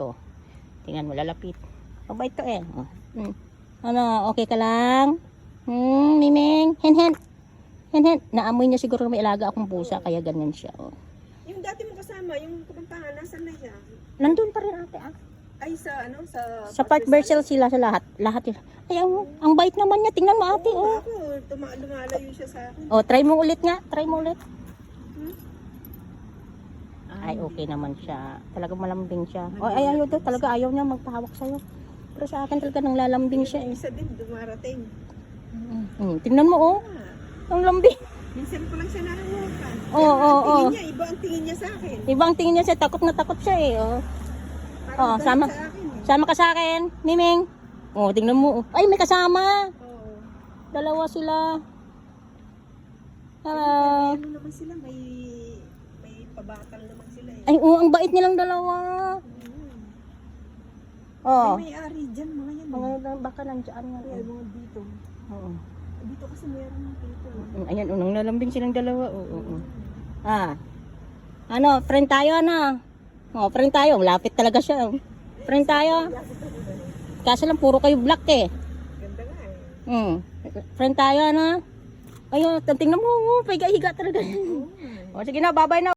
Oh. Tingnan mo, lalapit. Mabait to eh. Oh. Hmm. Ano, okay ka lang? Hmm, Miming. Hen, hen. Hen, hen. Naamoy niya siguro may alaga akong pusa, kaya ganyan siya. Oh. Yung dati mo kasama, yung kapampangan, nasan na siya? Nandun pa rin ate ah. Ay, sa ano, sa... Sa Park Bercel sila sa lahat. Lahat yun. Ay, ang, ang bait naman niya. Tingnan mo ate, Oo, oh. ako, tuma- lumalayo siya sa akin. Oh, try mo ulit nga. Try mo ulit. Ay, okay naman siya. Talaga malambing siya. Oh, ay, ayaw daw. Talaga ayaw niya magpahawak sa'yo. Pero sa akin talaga nang lalambing siya eh. Isa din, dumarating. Hmm, tingnan mo oh. Ah, Ang lambing. minsan ko lang siya nahawakan. Oo, Pero oo, ang tingin oo. niya, iba ang tingin niya sa akin. Ibang tingin niya siya. Takot na takot siya eh. Oh. Parang Oo, galit sama. sa akin eh. Sama ka sa akin, Miming. Oh, tingnan mo. oh. Ay, may kasama. Oo. Dalawa sila. Hello. May ano naman sila, may pabatal naman sila eh. Ay, oh, ang bait nilang dalawa. Mm. Oh. May may-ari dyan, mga yan. Mga eh. baka nandiyan nga. Kaya mga dito. Oo. Dito kasi meron ng dito. Mm, Ayan, unang nalambing silang dalawa. Oo, oo. Ah. Ano, friend tayo, ano? Oh, friend tayo. Lapit talaga siya. oh. Friend tayo. Kaso lang, puro kayo black eh. Ganda nga eh. Hmm. Friend tayo, ano? Ayun, tingnan mo, oh, pahiga-higa talaga. o, sige na, bye-bye na.